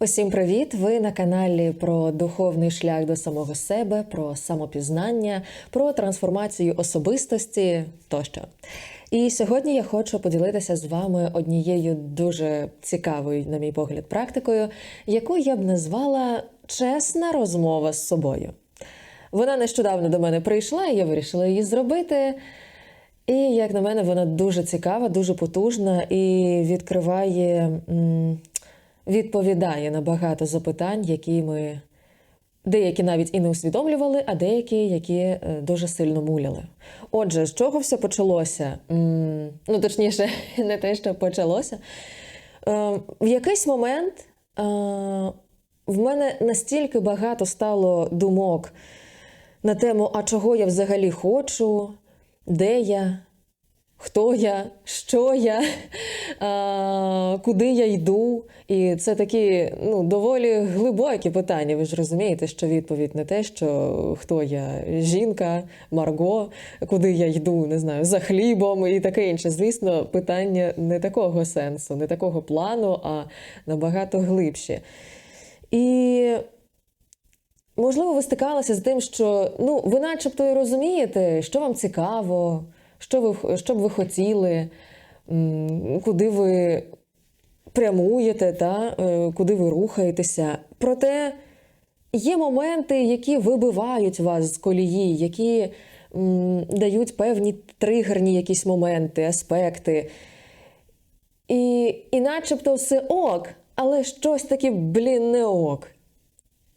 Усім привіт! Ви на каналі про духовний шлях до самого себе, про самопізнання, про трансформацію особистості тощо. І сьогодні я хочу поділитися з вами однією дуже цікавою, на мій погляд, практикою, яку я б назвала чесна розмова з собою. Вона нещодавно до мене прийшла, і я вирішила її зробити. І, як на мене, вона дуже цікава, дуже потужна і відкриває, м, відповідає на багато запитань, які ми деякі навіть і не усвідомлювали, а деякі, які е, дуже сильно муляли. Отже, з чого все почалося? Ну, точніше, не те, що почалося. Е, В якийсь момент е, в мене настільки багато стало думок на тему, а чого я взагалі хочу, де я, хто я, що я, а, куди я йду. І це такі ну, доволі глибокі питання. Ви ж розумієте, що відповідь не те, що хто я жінка, Марго, куди я йду, не знаю, за хлібом і таке інше. Звісно, питання не такого сенсу, не такого плану, а набагато глибші. І Можливо, ви стикалися з тим, що ну, ви начебто і розумієте, що вам цікаво, що ви, що б ви хотіли, куди ви прямуєте, та, е, куди ви рухаєтеся. Проте є моменти, які вибивають вас з колії, які дають певні тригерні якісь моменти, аспекти. І, і начебто все ок, але щось таке, блін, не ок.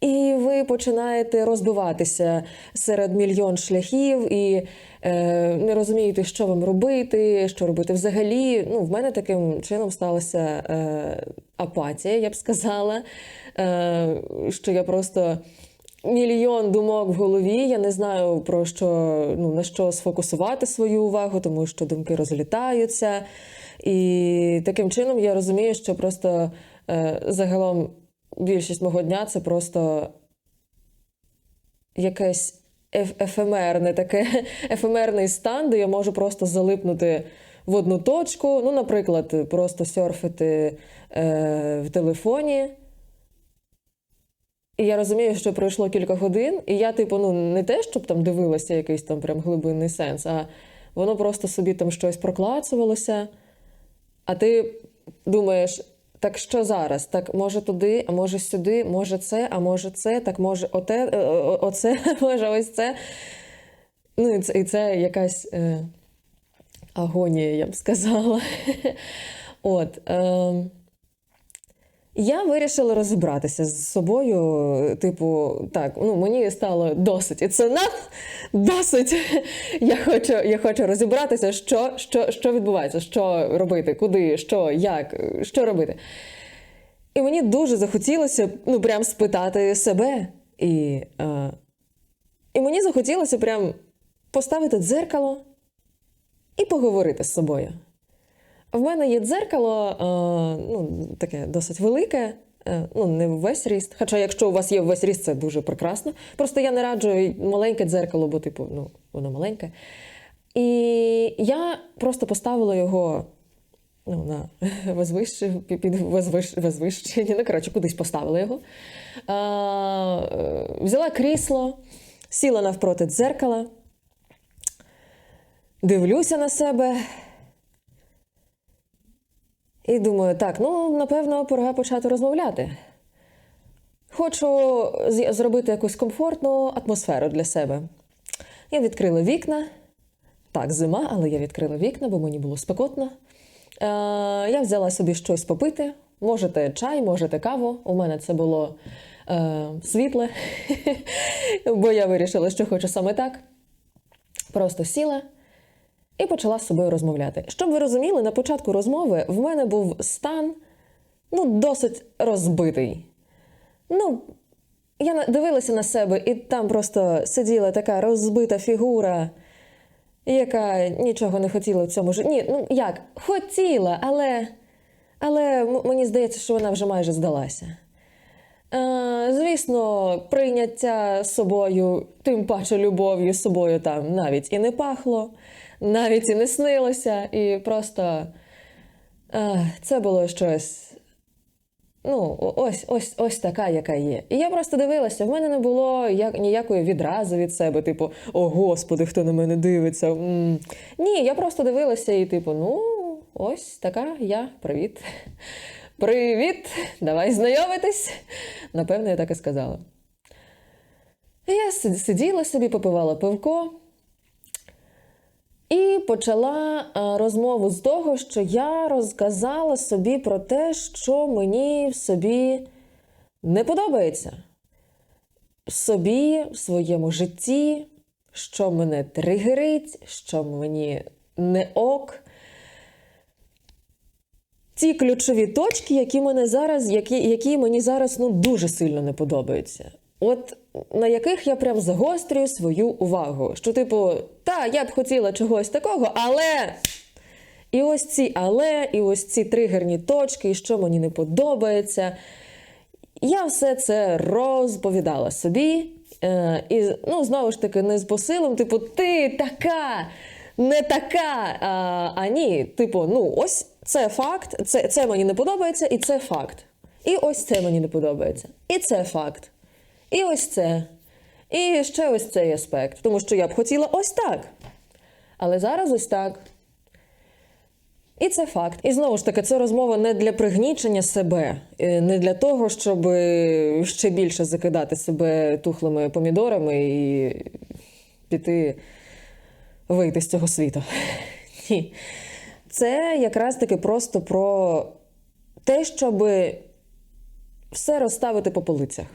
І ви починаєте розбиватися серед мільйон шляхів і е, не розумієте, що вам робити, що робити взагалі. Ну, в мене таким чином сталася е, апатія, я б сказала, е, що я просто. Мільйон думок в голові. Я не знаю про що ну на що сфокусувати свою увагу, тому що думки розлітаються. І таким чином я розумію, що просто е, загалом більшість мого дня це просто якесь ефемерне таке ефемерний стан, де я можу просто залипнути в одну точку. Ну, наприклад, просто серфити е, в телефоні. І я розумію, що пройшло кілька годин, і я, типу, ну не те, щоб там дивилася якийсь там прям глибинний сенс, а воно просто собі там щось проклацувалося. А ти думаєш, так що зараз? Так може туди, а може сюди, може це, а може це, так може оте, е, оце, може ось це. Ну, і це, і це якась е, агонія, я б сказала. От. Е, я вирішила розібратися з собою. Типу, так, ну мені стало досить. І це на досить. Я хочу, я хочу розібратися, що, що, що відбувається, що робити, куди, що, як, що робити. І мені дуже захотілося ну, прям спитати себе. І, е, і мені захотілося прям поставити дзеркало і поговорити з собою. В мене є дзеркало, е, ну, таке досить велике, е, ну, не весь ріст. Хоча, якщо у вас є весь ріст, це дуже прекрасно. Просто я не раджу маленьке дзеркало, бо, типу, ну, воно маленьке. І я просто поставила його ну, на возвище, під возвищення. Ну, коротше, кудись поставила його. Е, е, взяла крісло, сіла навпроти дзеркала, дивлюся на себе. І думаю, так, ну, напевно, пора почати розмовляти. Хочу зробити якусь комфортну атмосферу для себе. Я відкрила вікна. Так, зима, але я відкрила вікна, бо мені було спекотно. Е, я взяла собі щось попити. Можете чай, можете каву. У мене це було е, світле, бо я вирішила, що хочу саме так. Просто сіла і почала з собою розмовляти. Щоб ви розуміли, на початку розмови в мене був стан ну, досить розбитий. Ну, я дивилася на себе, і там просто сиділа така розбита фігура, яка нічого не хотіла в цьому житті. Ні, ну як, хотіла, але, але мені здається, що вона вже майже здалася. Е, звісно, прийняття собою, тим паче любов'ю собою там навіть і не пахло, навіть і не снилося, і просто це було щось ну, ось, ось, ось така, яка є. І я просто дивилася, в мене не було як, ніякої відрази від себе, типу, о господи, хто на мене дивиться. М. Ні, я просто дивилася і, типу, ну, ось така я, привіт. Привіт! Давай знайомитись. Напевно, я так і сказала. Я сиділа собі, попивала пивко. І почала е, розмову з того, що я розказала собі про те, що мені в собі не подобається. В собі, в своєму житті, що мене тригерить, що мені не ок. Ті ключові точки, які мене зараз, які, які мені зараз ну, дуже сильно не подобаються. От на яких я прям загострюю свою увагу. Що, типу, та, я б хотіла чогось такого, але. І ось ці але, і ось ці тригерні точки, і що мені не подобається. Я все це розповідала собі. Е, і ну, знову ж таки, не з посилом, типу, ти така, не така. А, а ні, типу, ну, ось це факт, це, це мені не подобається, і це факт. І ось це мені не подобається. І це факт. І ось це. І ще ось цей аспект. Тому що я б хотіла ось так. Але зараз ось так. І це факт. І знову ж таки, це розмова не для пригнічення себе, е, не для того, щоб е, ще більше закидати себе тухлими помідорами і піти вийти з цього світу. Ні. Це якраз таки просто про те, щоб все розставити по полицях.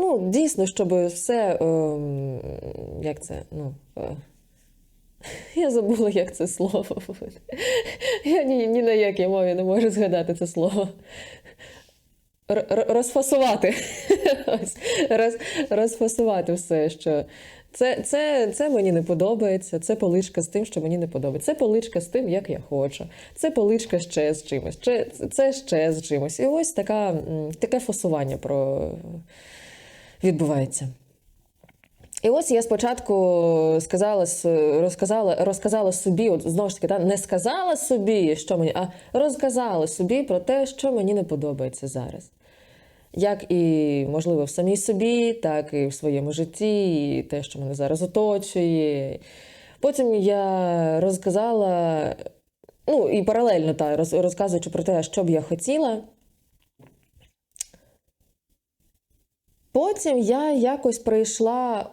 Ну, дійсно, щоб все. ем, як це? Ну, е, я забула, як це слово. Я ні, ні на якій мові не можу згадати це слово. Розфасувати. Роз, розфасувати все, що. Це, це, це мені не подобається, це поличка з тим, що мені не подобається. Це поличка з тим, як я хочу. Це поличка ще з чимось. Це ще з чимось. І ось така, таке фасування про... відбувається. І ось я спочатку сказала, розказала, розказала собі, от знову ж таки, та, не сказала собі, що мені, а розказала собі про те, що мені не подобається зараз. Як і, можливо, в самій собі, так і в своєму житті, і те, що мене зараз оточує. Потім я розказала, ну і паралельно та, розказуючи про те, що б я хотіла. Потім я якось прийшла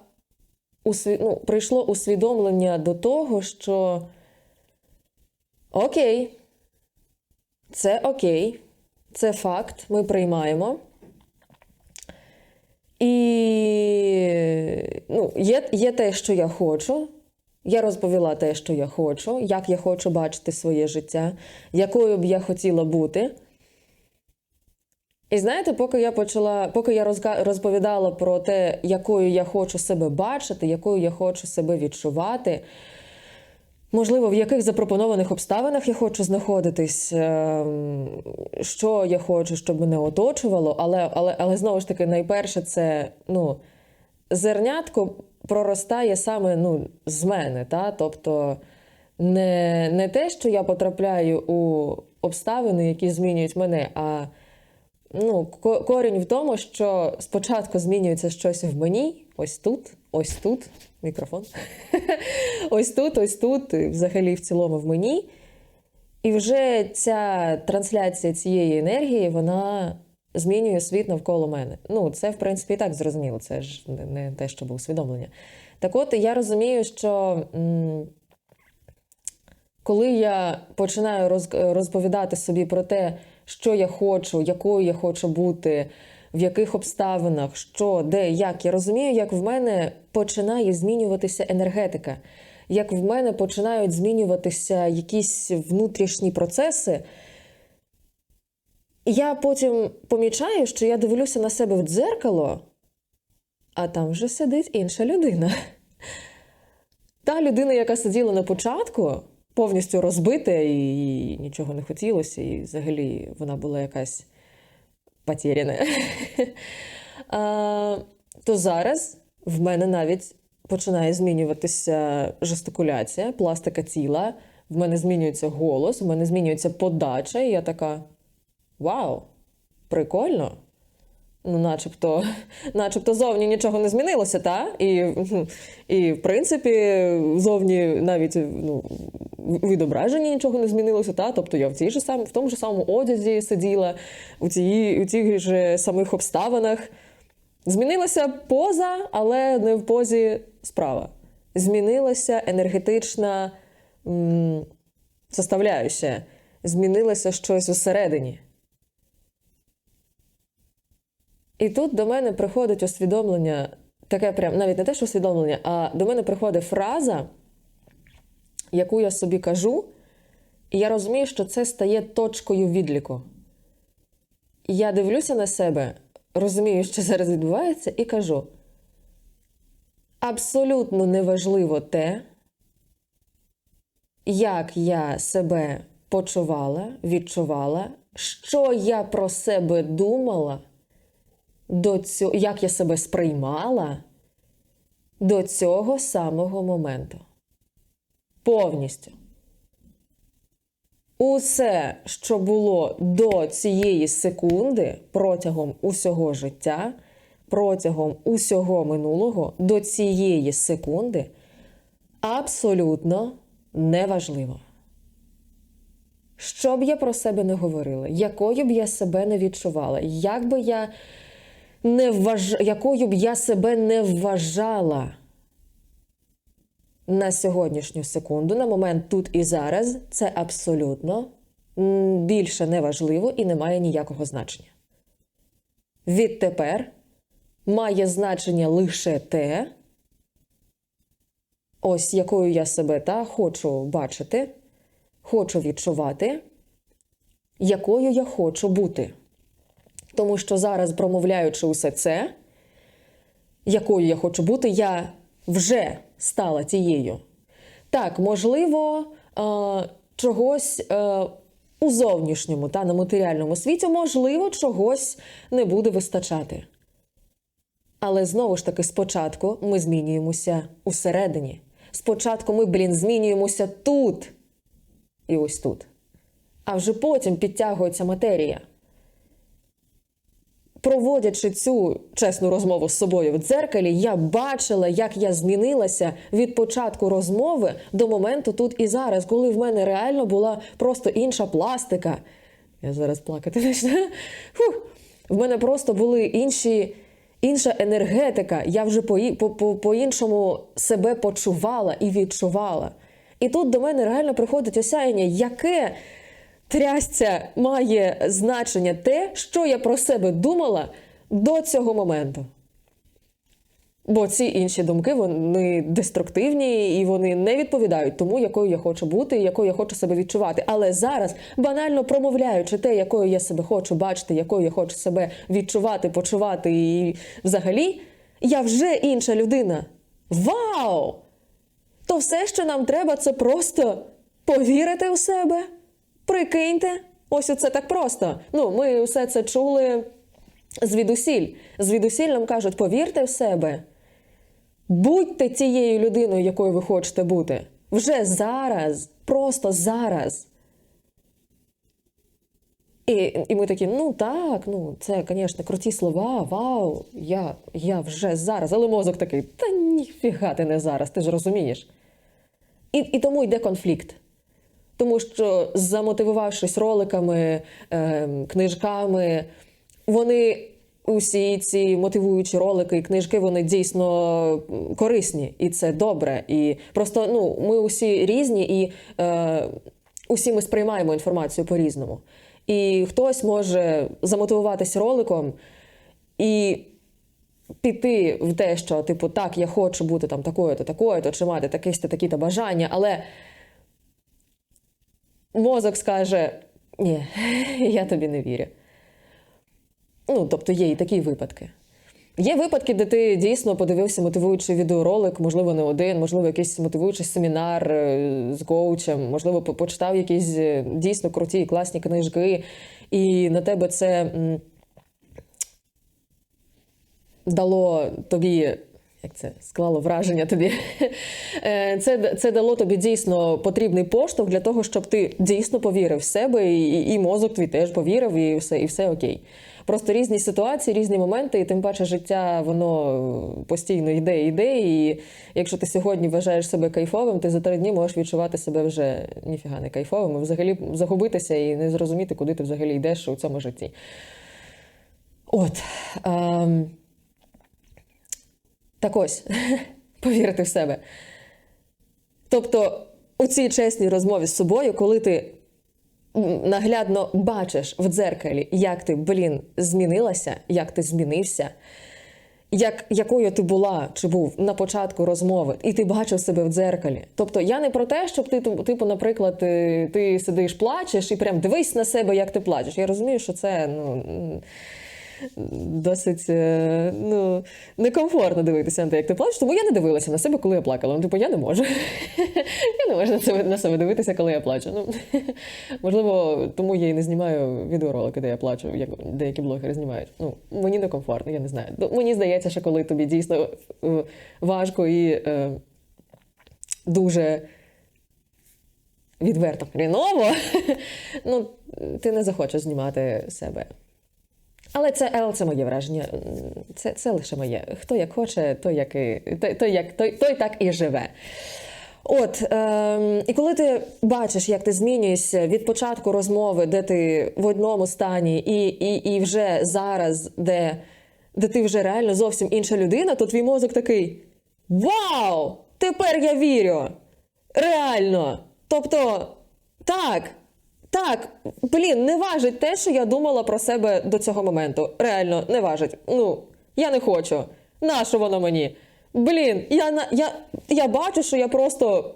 усві... ну, прийшло усвідомлення до того, що окей, це окей, це факт, ми приймаємо. І ну, є, є те, що я хочу. Я розповіла те, що я хочу, як я хочу бачити своє життя, якою б я хотіла бути. І знаєте, поки я почала, поки я розповідала про те, якою я хочу себе бачити, якою я хочу себе відчувати, можливо, в яких запропонованих обставинах я хочу знаходитись, ем, що я хочу, щоб мене оточувало, але, але, але знову ж таки, найперше, це ну, зернятко проростає саме ну, з мене. Та? Тобто не, не те, що я потрапляю у обставини, які змінюють мене, а ну, корінь в тому, що спочатку змінюється щось в мені, ось тут, ось тут, мікрофон. ось тут, ось тут, і взагалі в цілому в мені. І вже ця трансляція цієї енергії, вона змінює світ навколо мене. Ну, це, в принципі, і так зрозуміло, це ж не- те, що було усвідомлення. Так от, я розумію, що. коли я починаю роз- розповідати собі про те, що я хочу, якою я хочу бути, в яких обставинах, що, де, як, я розумію, як в мене починає змінюватися енергетика, як в мене починають змінюватися якісь внутрішні процеси. Я потім помічаю, що я дивлюся на себе в дзеркало, а там вже сидить інша людина. Та людина, яка сиділа на початку, повністю розбита, і їй нічого не хотілося, і взагалі вона була якась потеряна. То зараз в мене навіть починає змінюватися жестикуляція, пластика тіла, в мене змінюється голос, в мене змінюється подача, і я така. Вау! Прикольно! Ну, начебто, начебто зовні нічого не змінилося, та? І, і в принципі, зовні навіть ну, відображенні нічого не змінилося, та? Тобто я в, цій же сам, в тому ж самому одязі сиділа, у, цій, у тих же самих обставинах. Змінилася поза, але не в позі справа. Змінилася енергетична м, составляюча, змінилося щось усередині. І тут до мене приходить усвідомлення, таке прям навіть не те, що усвідомлення, а до мене приходить фраза, яку я собі кажу, і я розумію, що це стає точкою відліку. Я дивлюся на себе, розумію, що зараз відбувається, і кажу: абсолютно неважливо те, як я себе почувала, відчувала, що я про себе думала до цього, як я себе сприймала до цього самого моменту. Повністю. Усе, що було до цієї секунди протягом усього життя, протягом усього минулого, до цієї секунди, абсолютно неважливо. Що б я про себе не говорила, якою б я себе не відчувала, як би я не вваж... якою б я себе не вважала на сьогоднішню секунду, на момент тут і зараз, це абсолютно більше неважливо і не має ніякого значення. Відтепер має значення лише те, ось якою я себе та хочу бачити, хочу відчувати, якою я хочу бути. Тому що зараз, промовляючи усе це, якою я хочу бути, я вже стала тією. Так, можливо, чогось у зовнішньому та на матеріальному світі, можливо, чогось не буде вистачати. Але знову ж таки, спочатку ми змінюємося усередині. Спочатку ми, блін, змінюємося тут і ось тут. А вже потім підтягується матерія проводячи цю чесну розмову з собою в дзеркалі, я бачила, як я змінилася від початку розмови до моменту тут і зараз, коли в мене реально була просто інша пластика. Я зараз плакати почну. В мене просто були інші. Інша енергетика, я вже по-іншому себе почувала і відчувала. І тут до мене реально приходить осяяння, яке трясця має значення те, що я про себе думала до цього моменту. Бо ці інші думки вони деструктивні і вони не відповідають тому, якою я хочу бути, якою я хочу себе відчувати. Але зараз, банально промовляючи те, якою я себе хочу бачити, якою я хочу себе відчувати, почувати і взагалі, я вже інша людина. Вау! То все, що нам треба, це просто повірити у себе. Прикиньте, ось це так просто. Ну, ми все це чули звідусіль. Звідусіль нам кажуть, повірте в себе. Будьте тією людиною, якою ви хочете бути. Вже зараз, просто зараз. І і ми такі, ну так, ну це, звісно, круті слова, вау, я я вже зараз. Але мозок такий, та ніфіга ти не зараз, ти ж розумієш. І, І тому йде конфлікт. Тому що, замотивувавшись роликами, е, книжками, вони усі ці мотивуючі ролики і книжки, вони дійсно корисні, і це добре. І просто ну, ми усі різні, і е, усі ми сприймаємо інформацію по-різному. І хтось може замотивуватися роликом і. Піти в те, що, типу, так, я хочу бути там такою-то, такою-то, чи мати такі-то такі-то бажання, але мозок скаже: ні, я тобі не вірю. Ну, тобто є і такі випадки. Є випадки, де ти дійсно подивився мотивуючий відеоролик, можливо, не один, можливо, якийсь мотивуючий семінар е, з коучем, можливо, почитав якісь е, дійсно круті і класні книжки, і на тебе це дало тобі як це склало враження тобі. Е, Це, це дало тобі дійсно потрібний поштовх для того, щоб ти дійсно повірив в себе, і, і мозок твій теж повірив, і все, і все окей. Просто різні ситуації, різні моменти, і тим паче життя воно постійно йде йде. І якщо ти сьогодні вважаєш себе кайфовим, ти за три дні можеш відчувати себе вже ніфіга не кайфовим, і взагалі загубитися і не зрозуміти, куди ти взагалі йдеш у цьому житті. От. Ем... Так ось, повірити в себе. Тобто, у цій чесній розмові з собою, коли ти наглядно бачиш в дзеркалі, як ти, блін, змінилася, як ти змінився, як, якою ти була чи був на початку розмови, і ти бачив себе в дзеркалі. Тобто я не про те, щоб ти, типу, наприклад, ти, ти сидиш, плачеш і прям дивись на себе, як ти плачеш. Я розумію, що це ну, досить е, ну, некомфортно дивитися на те, як ти плачеш, тому я не дивилася на себе, коли я плакала. Ну, типу, я не можу. Я не можу на себе, на себе дивитися, коли я плачу. Ну, можливо, тому я і не знімаю відеоролики, де я плачу, як деякі блогери знімають. Ну, мені некомфортно, я не знаю. Ну, Мені здається, що коли тобі дійсно е, важко і е, дуже відверто хріново, ну, ти не захочеш знімати себе. Але це, але це моє враження. Це, це лише моє. Хто як хоче, той, як і, той, той, як, той, той так і живе. От, е, і коли ти бачиш, як ти змінюєшся від початку розмови, де ти в одному стані, і, і, і вже зараз, де, де ти вже реально зовсім інша людина, то твій мозок такий: Вау! Тепер я вірю! Реально! Тобто, так, так, блін, не важить те, що я думала про себе до цього моменту. Реально, не важить. Ну, я не хочу. Нащо воно мені? Блін, я я, я бачу, що я просто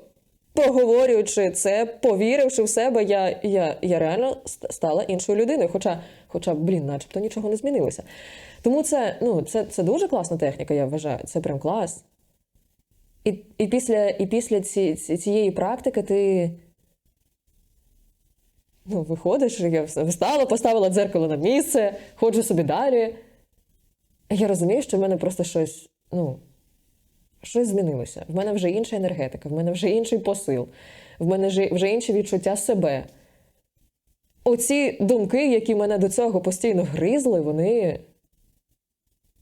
проговорюючи це, повіривши в себе, я, я, я реально стала іншою людиною. Хоча, хоча, блін, начебто нічого не змінилося. Тому це, ну, це, це дуже класна техніка, я вважаю. Це прям клас. І, і після, і після ці, ці- цієї практики ти. Ну, виходиш, я встала, поставила дзеркало на місце, ходжу собі далі. Я розумію, що в мене просто щось, ну, щось змінилося. В мене вже інша енергетика, в мене вже інший посил, в мене вже- інші відчуття себе. Оці думки, які мене до цього постійно гризли, вони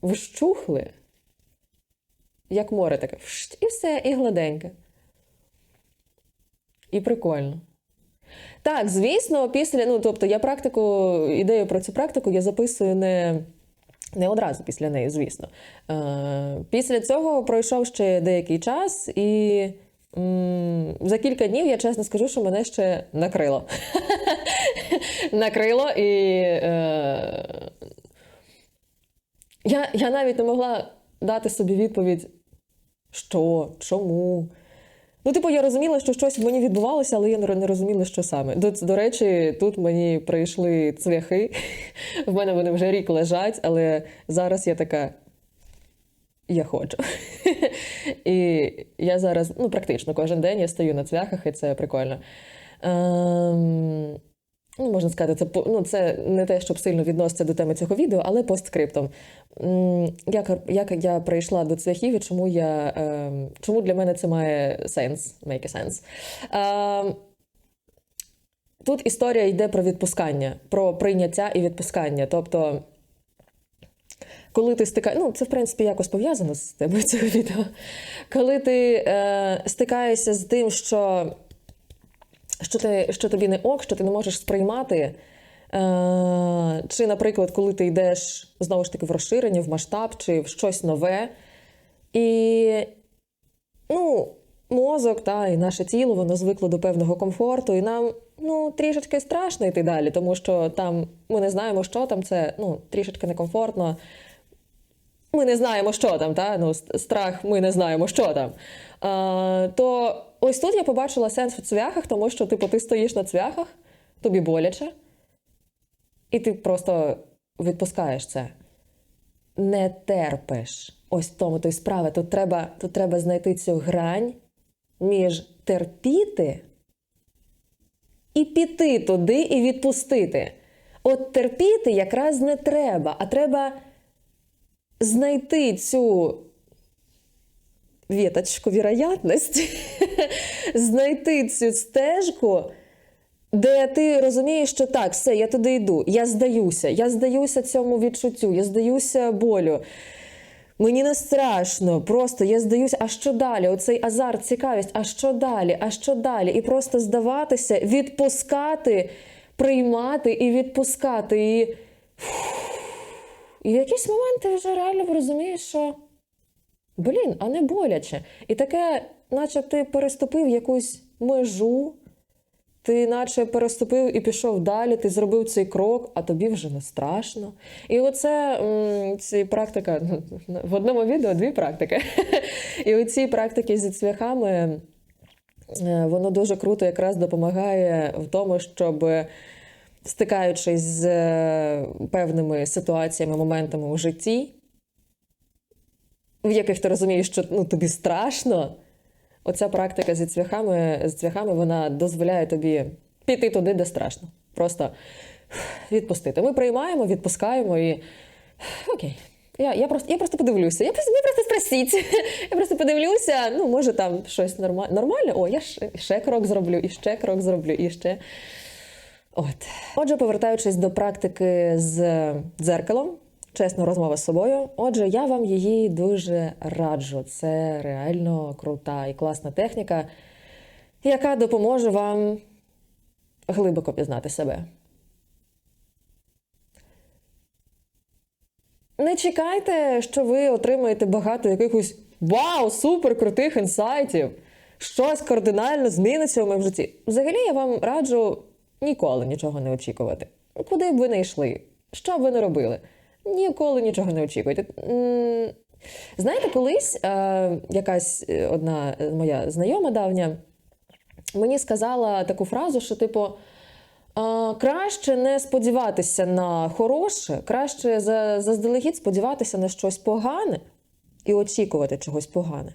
вщухли. Як море таке. І все, і гладеньке. І прикольно. Так, звісно, після, ну тобто я практику, ідею про цю практику я записую не, не одразу після неї, звісно. Е, після цього пройшов ще деякий час, і за кілька днів я чесно скажу, що мене ще накрило. накрило і. Е, я навіть не могла дати собі відповідь, що, чому. Ну, типу, я розуміла, що щось в мені відбувалося, але я не розуміла, що саме. До, до речі, тут мені прийшли цвяхи. В мене вони вже рік лежать, але зараз я така. Я хочу. І я зараз, ну, практично кожен день я стою на цвяхах, і це прикольно. Ем, ну, можна сказати, це, ну, це не те, щоб сильно відноситься до теми цього відео, але постскриптом. Як, як я прийшла до цвяхів і чому, я, ем, чому для мене це має сенс, make a sense. Ем, тут історія йде про відпускання, про прийняття і відпускання. Тобто, коли ти стикаєшся, ну це в принципі якось пов'язано з темою цього відео. Коли ти е, стикаєшся з тим, що що, ти, що тобі не ок, що ти не можеш сприймати. Е, чи, наприклад, коли ти йдеш знову ж таки в розширення, в масштаб, чи в щось нове. І ну, мозок та, і наше тіло воно звикло до певного комфорту, і нам ну, трішечки страшно йти далі, тому що там ми не знаємо, що там, це ну, трішечки некомфортно. Ми не знаємо, що там, та? Ну, страх, ми не знаємо, що там. А, то ось тут я побачила сенс в цвяхах, тому що типу, ти стоїш на цвяхах, тобі боляче, і ти просто відпускаєш це. Не терпиш. Ось в тому то й справа. Тут треба, тут треба знайти цю грань між терпіти і піти туди і відпустити. От терпіти якраз не треба, а треба знайти цю віточку віроятності знайти цю стежку, де ти розумієш, що так, все, я туди йду, я здаюся, я здаюся цьому відчуттю, я здаюся болю. Мені не страшно, просто я здаюся, а що далі? Оцей азарт, цікавість, а що далі? А що далі? І просто здаватися, відпускати, приймати і відпускати. І, і в якийсь момент ти вже реально розумієш, що блін, а не боляче. І таке, наче ти переступив якусь межу, ти наче переступив і пішов далі, ти зробив цей крок, а тобі вже не страшно. І оце ці практика в одному відео дві практики. І оці практики зі цвяхами. е, Воно дуже круто якраз допомагає в тому, щоб стикаючись з е, певними ситуаціями, моментами у житті, в яких ти розумієш, що ну, тобі страшно. Оця практика зі цвяхами, з цвяхами вона дозволяє тобі піти туди, де страшно. Просто відпустити. Ми приймаємо, відпускаємо і окей. Я, я, просто, я просто подивлюся. Я просто, просто спросіть. Я просто подивлюся, ну, може, там щось нормальне. О, я ще, ще крок зроблю, і ще крок зроблю, і ще. От. Отже, повертаючись до практики з дзеркалом, чесна розмова з собою. Отже, я вам її дуже раджу. Це реально крута і класна техніка, яка допоможе вам глибоко пізнати себе. Не чекайте, що ви отримаєте багато якихось вау, супер крутих інсайтів. Щось кардинально зміниться у моєму житті. Взагалі, я вам раджу ніколи нічого не очікувати. Куди б ви не йшли, що б ви не робили, ніколи нічого не очікуйте. Знаєте, колись е, якась е, одна моя знайома давня мені сказала таку фразу, що, типу, краще не сподіватися на хороше, краще заздалегідь сподіватися на щось погане і очікувати чогось погане.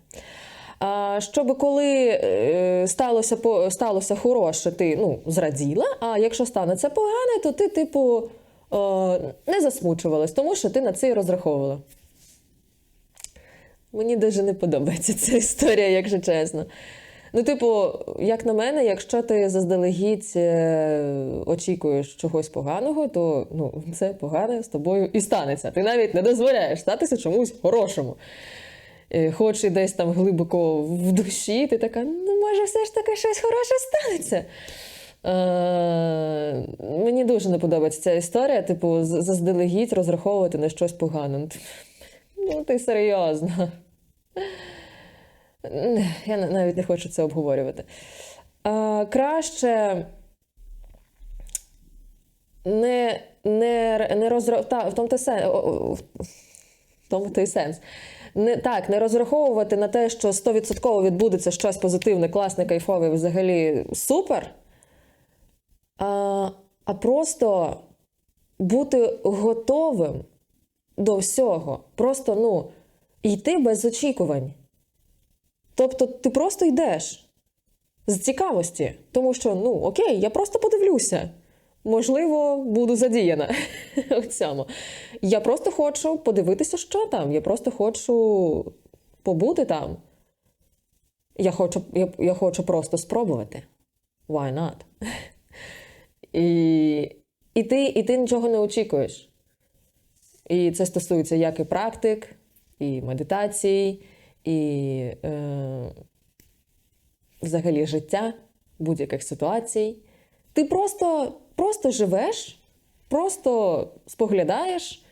Щоб коли е, сталося, сталося хороше, ти ну, зраділа, а якщо станеться погане, то ти, типу, е, не засмучувалась, тому що ти на це і розраховувала. Мені дуже не подобається ця історія, якщо чесно. Ну, типу, як на мене, якщо ти заздалегідь е, очікуєш чогось поганого, то ну, це погане з тобою і станеться. Ти навіть не дозволяєш статися чомусь хорошому. Е, Хоч і десь там глибоко в душі, ти така, ну, може, все ж таки щось хороше станеться. Е, мені дуже не подобається ця історія, типу, заздалегідь розраховувати на щось погане. Ну, ти- Ну, серйозно. Я навіть не хочу це обговорювати. А, краще не, не, не розра... Та, в тому той сен... о- о- в тому той сенс. Не, так, не розраховувати на те, що 100% відбудеться щось позитивне, класне, кайфове, взагалі супер. А, а просто бути готовим до всього. Просто ну, йти без очікувань. Тобто ти просто йдеш з цікавості, тому що, ну, окей, я просто подивлюся. Можливо, буду задіяна в цьому. Я просто хочу подивитися, що там. Я просто хочу побути там. Я хочу, я, я хочу просто спробувати. Why not? І, і, ти, і ти нічого не очікуєш. І це стосується як і практик, і медитацій, і е, взагалі життя, будь-яких ситуацій. Ти просто, просто живеш, просто споглядаєш,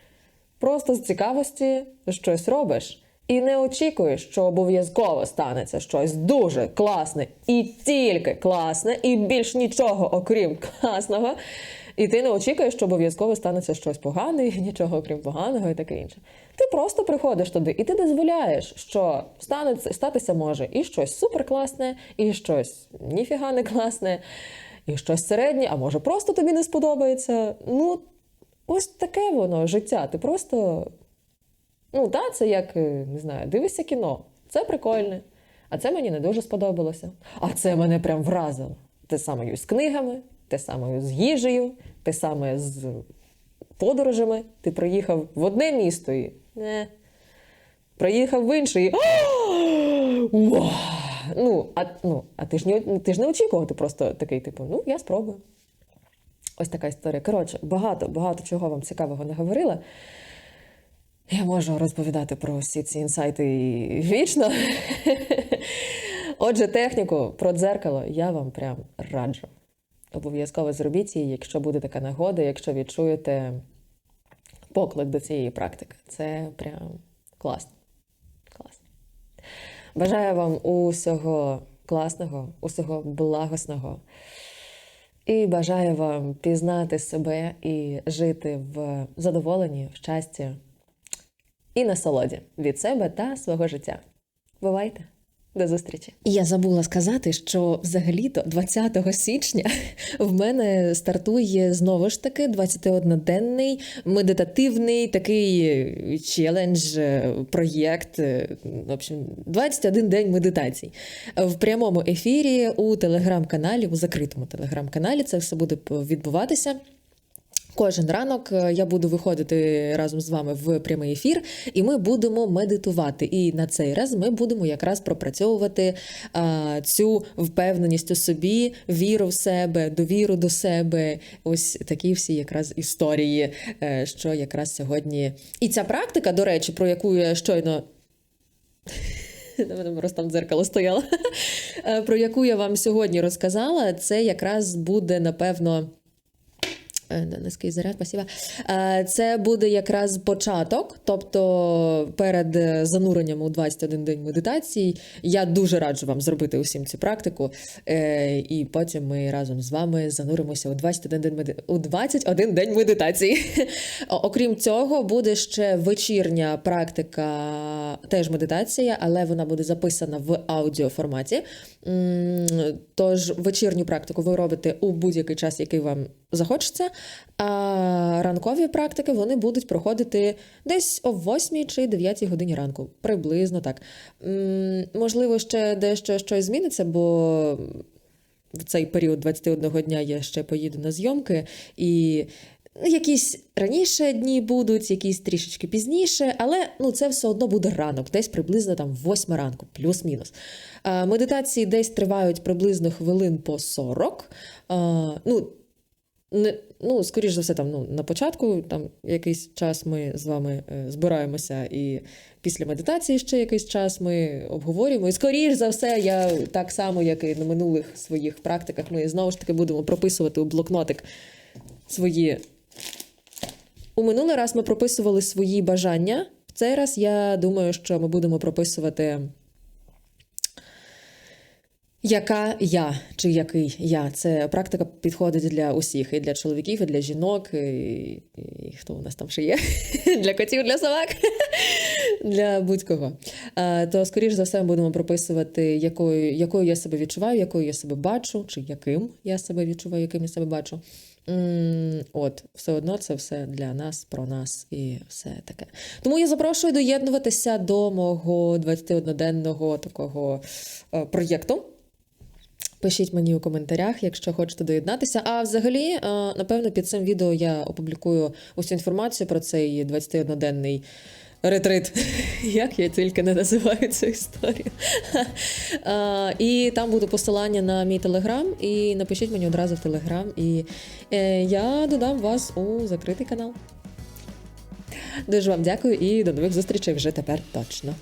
просто з цікавості щось робиш. І не очікуєш, що обов'язково станеться щось дуже класне і тільки класне, і більш нічого окрім класного. І ти не очікуєш, що обов'язково станеться щось погане, і нічого окрім поганого, і таке інше. Ти просто приходиш туди, і ти дозволяєш, що станеться, статися може і щось суперкласне, і щось ніфіга не класне, і щось середнє, а може просто тобі не сподобається. Ну, ось таке воно життя. Ти просто Ну, так, це як, е, не знаю, дивишся кіно. Це прикольне. А це мені не дуже сподобалося. А це мене прям вразило. Те саме з книгами, те саме з їжею, те саме з подорожами. Ти приїхав в одне місто і не. Приїхав в інше і. Ну, а, ну, а ти ж не ти ж не очікував, ти просто такий, типу, ну, я спробую. Ось така історія. Коротше, багато, багато чого вам цікавого не говорила. Я можу розповідати про всі ці інсайти вічно. Отже, техніку про дзеркало я вам прям раджу. Обов'язково зробіть її, якщо буде така нагода, якщо відчуєте поклик до цієї практики. Це прям класно. Класно. Бажаю вам усього класного, усього благосного. І бажаю вам пізнати себе і жити в задоволенні, в щасті і насолоді від себе та свого життя. Бувайте! До зустрічі. Я забула сказати, що взагалі-то 20 січня в мене стартує знову ж таки 21-денний медитативний такий челендж, е, проєкт. е, В общем, 21 день медитацій в прямому ефірі у телеграм-каналі, у закритому телеграм-каналі. Це все буде відбуватися. Кожен ранок е, я буду виходити разом з вами в прямий ефір, і ми будемо медитувати. І на цей раз ми будемо якраз пропрацьовувати а, цю впевненість у собі, віру в себе, довіру до себе. Ось такі всі якраз історії, е, що якраз сьогодні. І ця практика, до речі, про яку я щойно. На мене там дзеркало стояло. Е, Про яку я вам сьогодні розказала, це якраз буде, напевно. Е, Низький заряд, спасибо. Е, Це буде якраз початок, тобто перед е, зануренням у 21 день медитації. Я дуже раджу вам зробити усім цю практику. І потім ми разом з вами зануримося у 21 день, меди... у 21 день медитації. Окрім цього, буде ще вечірня практика, теж медитація, але вона буде записана в аудіоформаті. Тож вечірню практику ви робите у будь-який час, який вам захочеться. А ранкові практики вони будуть проходити десь о 8 чи 9 годині ранку. Приблизно так. Можливо, ще дещо щось зміниться, бо в цей період 21 дня я ще поїду на зйомки і. Якісь раніше дні будуть, якісь трішечки пізніше, але ну це все одно буде ранок, десь приблизно там 8 ранку, плюс-мінус. Медитації десь тривають приблизно хвилин по 40. А, ну, не, ну, скоріш за все, там ну, на початку там якийсь час ми з вами е, збираємося, і після медитації ще якийсь час ми обговорюємо. І скоріш за все, я так само, як і на минулих своїх практиках, ми знову ж таки будемо прописувати у блокнотик свої. У минулий раз ми прописували свої бажання. В цей раз я думаю, що ми будемо прописувати. Яка я чи який я? Це практика підходить для усіх, і для чоловіків, і для жінок, і, і хто у нас там ще є? Для котів, для собак, для будь-кого. То, скоріш за все, ми будемо прописувати, якою, якою я себе відчуваю, якою я себе бачу, чи яким я себе відчуваю, яким я себе бачу. От, все одно це все для нас, про нас і все таке. Тому я запрошую доєднуватися до мого 21-денного такого е, проєкту. Пишіть мені у коментарях, якщо хочете доєднатися. А взагалі, е, напевно, під цим відео я опублікую усю інформацію про цей 21-денний ретрит. Як я тільки не називаю цю історію. а, І там буде посилання на мій телеграм. І напишіть мені одразу в телеграм. І е, я додам вас у закритий канал. Дуже вам дякую і до нових зустрічей вже тепер точно.